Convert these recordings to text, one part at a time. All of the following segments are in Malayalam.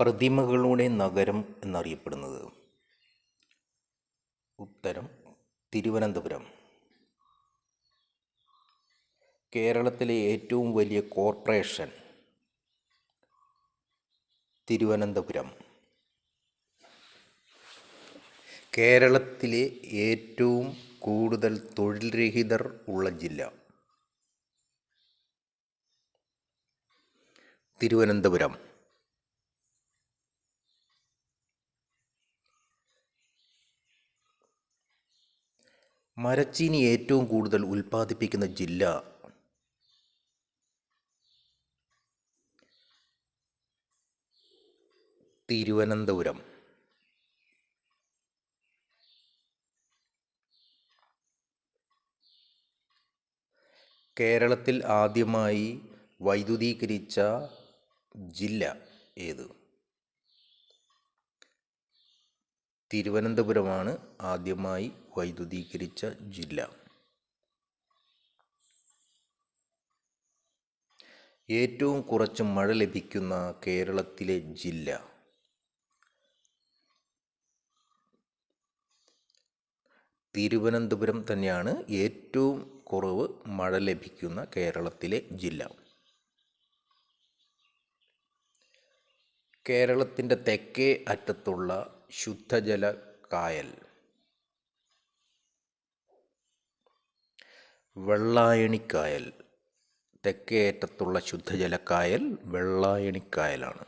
പ്രതിമകളുടെ നഗരം എന്നറിയപ്പെടുന്നത്. ഉത്തരം തിരുവനന്തപുരം. കേരളത്തിലെ ഏറ്റവും വലിയ കോർപ്പറേഷൻ തിരുവനന്തപുരം. കേരളത്തിലെ ഏറ്റവും കൂടുതൽ തൊഴിൽ രഹിതർ ഉള്ള ജില്ല തിരുവനന്തപുരം. മരച്ചീനി ഏറ്റവും കൂടുതൽ ഉൽപ്പാദിപ്പിക്കുന്ന ജില്ല? തിരുവനന്തപുരം. കേരളത്തിൽ ആദ്യമായി വൈദ്യുതീകരിച്ച ജില്ല ഏത്? തിരുവനന്തപുരമാണ് ആദ്യമായി വൈദ്യുതീകരിച്ച ജില്ല. ഏറ്റവും കുറച്ച് മഴ ലഭിക്കുന്ന കേരളത്തിലെ ജില്ല. തിരുവനന്തപുരം തന്നെയാണ് ഏറ്റവും കുറവ് മഴ ലഭിക്കുന്ന കേരളത്തിലെ ജില്ല. കേരളത്തിന്റെ തെക്കേ അറ്റത്തുള്ള ശുദ്ധജല കായൽ വെള്ളായണിക്കായൽ. തെക്കേ അറ്റത്തുള്ള ശുദ്ധജലക്കായൽ വെള്ളായണിക്കായലാണ്.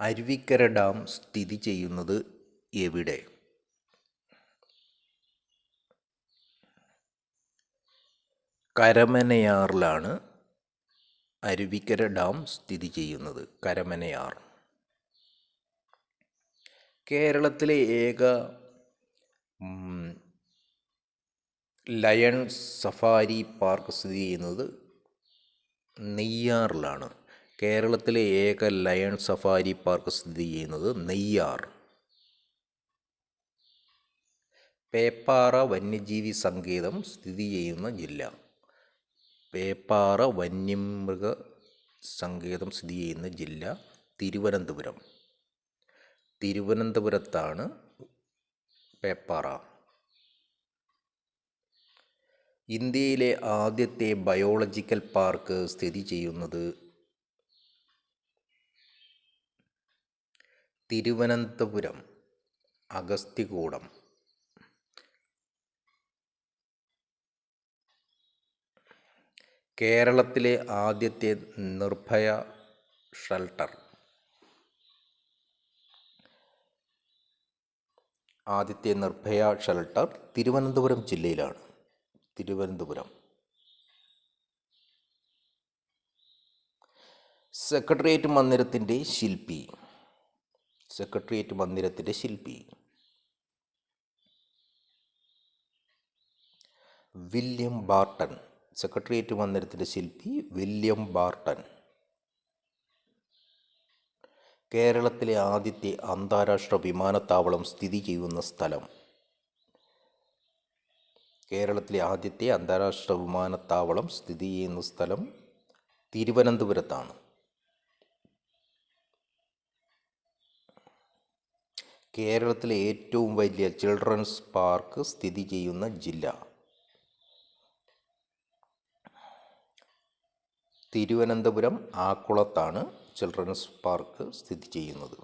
അരുവിക്കര ഡാം സ്ഥിതി ചെയ്യുന്നത് എവിടെ? കരമനയാറിലാണ് അരുവിക്കര ഡാം സ്ഥിതി ചെയ്യുന്നത്. കരമനയാർ. കേരളത്തിലെ ഏക ലയൺ സഫാരി പാർക്ക് സ്ഥിതി ചെയ്യുന്നത് നെയ്യാറിലാണ്. കേരളത്തിലെ ഏക ലയൺ സഫാരി പാർക്ക് സ്ഥിതി ചെയ്യുന്നത് നെയ്യാർ. പേപ്പാറ വന്യജീവി സങ്കേതം സ്ഥിതി ചെയ്യുന്ന ജില്ല. പേപ്പാറ വന്യമൃഗ സങ്കേതം സ്ഥിതി ചെയ്യുന്ന ജില്ല തിരുവനന്തപുരം. തിരുവനന്തപുരത്താണ് പേപ്പാറ. ഇന്ത്യയിലെ ആദ്യത്തെ ബയോളജിക്കൽ പാർക്ക് സ്ഥിതി ചെയ്യുന്നത് തിരുവനന്തപുരം അഗസ്ത്യകൂടം. കേരളത്തിലെ ആദ്യത്തെ നിർഭയ ഷെൽട്ടർ. ആദ്യത്തെ നിർഭയ ഷെൽട്ടർ തിരുവനന്തപുരം ജില്ലയിലാണ്. തിരുവനന്തപുരം. സെക്രട്ടേറിയറ്റ് മന്ദിരത്തിന്റെ ശില്പി. സെക്രട്ടേറിയറ്റ് മന്ദിരത്തിന്റെ ശില്പി. William Barton. സെക്രട്ടേറിയറ്റ് മന്ദിരത്തിന്റെ ശില്പി വില്യം ബാർട്ടൺ. കേരളത്തിലെ ആദ്യത്തെ അന്താരാഷ്ട്ര വിമാനത്താവളം സ്ഥിതി ചെയ്യുന്ന സ്ഥലം. കേരളത്തിലെ ആദ്യത്തെ അന്താരാഷ്ട്ര വിമാനത്താവളം സ്ഥിതി ചെയ്യുന്ന സ്ഥലം തിരുവനന്തപുരത്താണ്. കേരളത്തിലെ ഏറ്റവും വലിയ ചിൽഡ്രൻസ് പാർക്ക് സ്ഥിതി ചെയ്യുന്ന ജില്ല. തിരുവനന്തപുരം ആക്കുളത്താണ്. ചിൽഡ്രൻസ് പാർക്ക് സ്ഥിതി ചെയ്യുന്നത്.